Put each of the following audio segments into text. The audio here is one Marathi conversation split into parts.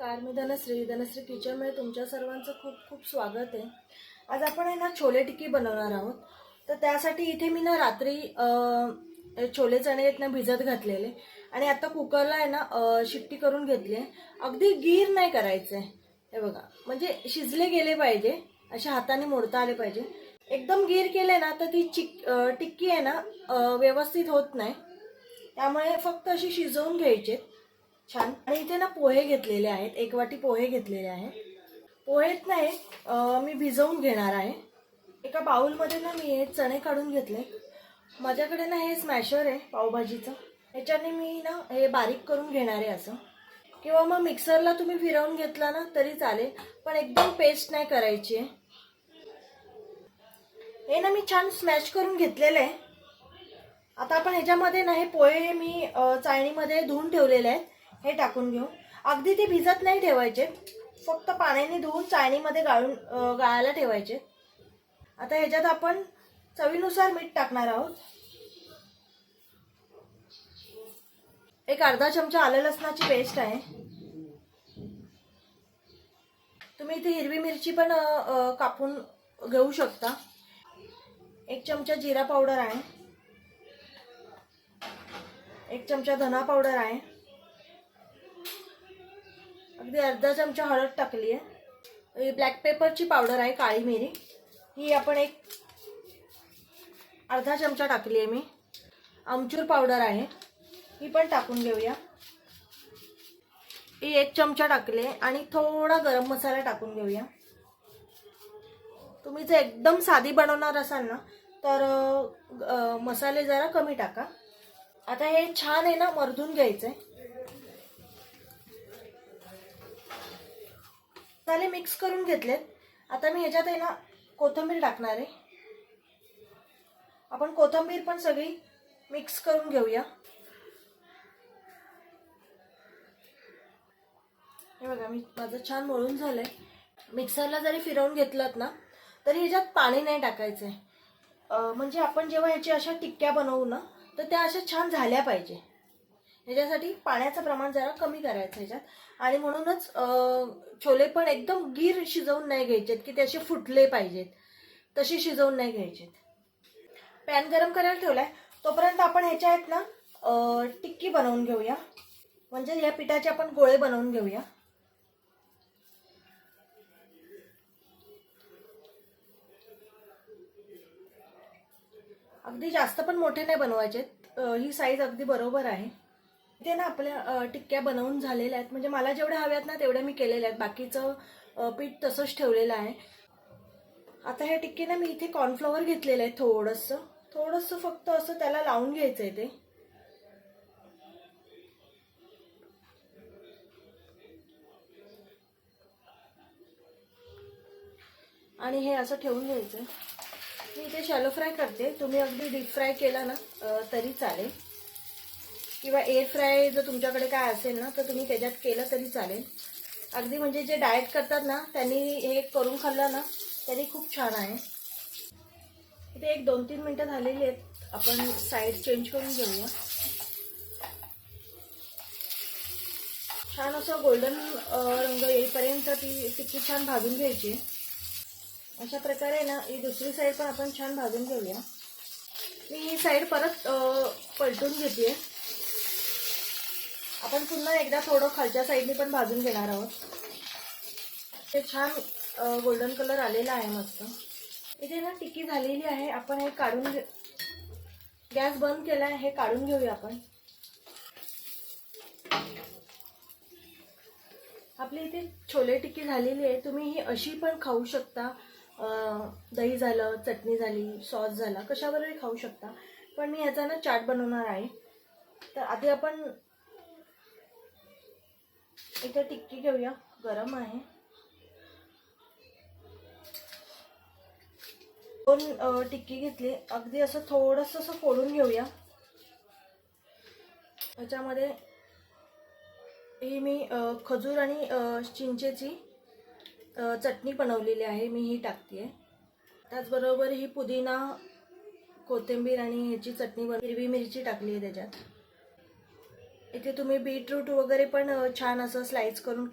नमस्कार मी धनश्री. धनश्री किचनमध्ये तुमच्या सर्वांचं खूप खूप स्वागत आहे. आज आपण आहे ना छोले टिक्की बनवणार आहोत. तर त्यासाठी इथे मी ना रात्री छोले चणे आहेत ना भिजत घातलेले. आणि आता कुकरला आहे ना शिट्टी करून घेतली आहे. अगदी गीर नाही करायचं आहे. हे बघा. म्हणजे शिजले गेले पाहिजे. अशा हाताने मोडता आले पाहिजे. एकदम गीर केले ना तर ती चिक टिक्की आहे ना व्यवस्थित होत नाही. त्यामुळे फक्त अशी शिजवून घ्यायचे छान. आणि इथे ना पोहे घेतलेले आहेत. एक वाटी पोहे घेतलेले आहेत पोहेत नाही मी भिजवून घेणार आहे. एका बाउलमध्ये ना मी हे चणे काढून घेतले. माझ्याकडे ना हे स्मॅशर आहे पावभाजीचं. ह्याच्याने मी ना हे बारीक करून घेणार आहे असं. किंवा मग मिक्सरला तुम्ही फिरवून घेतला ना तरी चालेल. पण एकदम पेस्ट नाही करायची आहे. हे ना मी छान स्मॅश करून घेतलेलं आहे. आता आपण ह्याच्यामध्ये ना हे पोहे मी चाळणीमध्ये धुवून ठेवलेले आहेत. हे टाकून घेऊ. अगदी ते भिजत नाही ठेवायचे. फक्त पाण्याने धुवून चाळणीमध्ये गाळून गाळायला ठेवायचे. आता ह्याच्यात आपण चवीनुसार मीठ टाकणार आहोत. एक अर्धा चमचा आलं लसणाची पेस्ट आहे. तुम्ही इथे हिरवी मिरची पण कापून घेऊ शकता. एक चमचा जिरा पावडर आहे. एक चमचा धना पावडर आहे. अगदी अर्धा चमचा हळद टाकली आहे. ही ब्लॅक पेपरची पावडर आहे काळी मिरी. ही आपण एक अर्धा चमचा टाकली आहे मी. आमचूर पावडर आहे. ही पण टाकून घेऊया. ही एक चमचा टाकली आहे आणि थोडा गरम मसाला टाकून घेऊया. तुम्ही जर एकदम साधी बनवणार असाल ना तर मसाले जरा कमी टाका. आता हे छान आहे ना मर्धून आहे मसाले मिक्स करून घेतलेत. आता मी ह्याच्यात आहे ना कोथिंबीर टाकणार आहे. आपण कोथिंबीर पण सगळी मिक्स करून घेऊया. हे बघा मी माझं छान मळून झालंय. मिक्सरला जरी फिरवून घेतलात ना तरी ह्याच्यात पाणी नाही टाकायचं आहे म्हणजे आपण जेव्हा ह्याच्या अशा टिक्क्या बनवू ना तर त्या अशा छान झाल्या पाहिजे. ह्याच्यासाठी पाण्याचं प्रमाण जरा कमी करायचं ह्याच्यात आणि म्हणूनच छोले पण एकदम गीर शिजवून नाही घ्यायचेत की ते असे फुटले पाहिजेत. तसे शिजवून नाही घ्यायचेत. पॅन गरम करायला ठेवलाय. तोपर्यंत आपण ह्याच्या आहेत ना टिक्की बनवून घेऊया. म्हणजे या पिठाचे आपण गोळे बनवून घेऊया. अगदी जास्त पण मोठे नाही बनवायचे ही साईज अगदी बरोबर आहे. इथे ना आपल्या टिक्क्या बनवून झालेल्या आहेत. म्हणजे मला जेवढ्या हव्यात ना तेवढ्या मी केलेल्या आहेत. बाकीचं पीठ तसंच ठेवलेलं आहे. आता ह्या टिक्की ना मी इथे कॉर्नफ्लॉवर घेतलेलं आहे थोडंसं. थोडंसं फक्त असं त्याला लावून घ्यायचं आहे ते. आणि हे असं ठेवून घ्यायचं मी इथे शॅलो फ्राय करते. तुम्ही अगदी डीप फ्राय केला ना तरी चालेल. किंवा एअर फ्राय जर तुमच्याकडे काय असेल ना तर तुम्ही त्याच्यात केलं तरी चालेल. अगदी म्हणजे जे डाएट करतात ना त्यांनी हे करून खाल्लं ना त्यांनी खूप छान आहे. इथे एक दोन तीन मिनटं झालेली आहेत. आपण साईड चेंज करून घेऊया. छान असं गोल्डन रंग येईपर्यंत ती टिक्की छान भाजून घ्यायची. अशा प्रकारे ना ही दुसरी साईड पण आपण छान भाजून घेऊया. मी ही साईड परत पलटून घेते आपण पुन्हा एकदा थोडं खालच्या साईडने पण भाजून घेणार आहोत. ते छान गोल्डन कलर आलेला आहे मस्त. इथे ना टिक्की झालेली आहे. आपण हे काढून घे गॅस बंद केला आहे हे काढून घेऊया आपण. आपली इथे छोले टिक्की झालेली आहे. तुम्ही ही अशी पण खाऊ शकता. दही झालं चटणी झाली सॉस झाला कशावरही खाऊ शकता. पण मी ह्याचा ना चाट बनवणार आहे. तर आधी आपण इथे टिक्की घेऊया. गरम आहे. दोन टिक्की घेतली. अगदी असं थोडंसं असं फोडून घेऊया. त्याच्यामध्ये ही मी खजूर आणि चिंचेची चटणी बनवलेली आहे. मी ही टाकते त्याचबरोबर ही पुदिना कोथिंबीर आणि ह्याची चटणी हिरवी मिरची टाकली आहे त्याच्यात. इथे तुम्ही बीटरूट वगैरे पण छान असं स्लाइस करून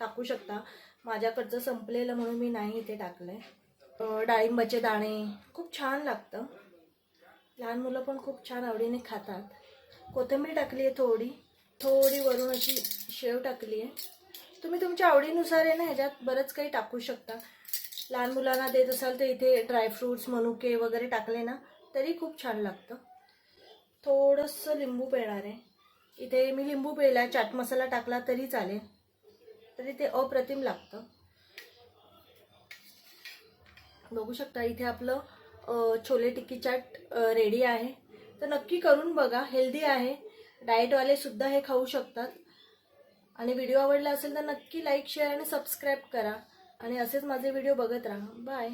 टाकू शकता. माझ्याकडचं संपलेलं म्हणून मी नाही इथे टाकलं आहे डाळिंबाचे दाणे खूप छान लागतं. लहान मुलं पण खूप छान आवडीने खातात. कोथिंबीर टाकली आहे थोडी. थोडी वरून अशी शेव टाकली आहे. तुम्ही तुमच्या आवडीनुसार आहे ना ह्याच्यात बरंच काही टाकू शकता. लहान मुलांना देत असाल तर इथे ड्रायफ्रूट्स मनुके वगैरे टाकले ना तरी खूप छान लागतं. थोडंसं लिंबू पेणार आहे. इथे मी लिंबू पिळला चाट मसाला टाकला तरी चालेल. तरी ते अप्रतिम लागतं. बघू शकता इथे आपलं छोले टिक्की चाट रेडी आहे. तर नक्की करून बघा हेल्दी आहे. डाएटवाले सुद्धा हे खाऊ शकतात. आणि व्हिडिओ आवडला असेल तर नक्की लाईक शेअर आणि सबस्क्राईब करा. आणि असेच माझे व्हिडिओ बघत राहा. बाय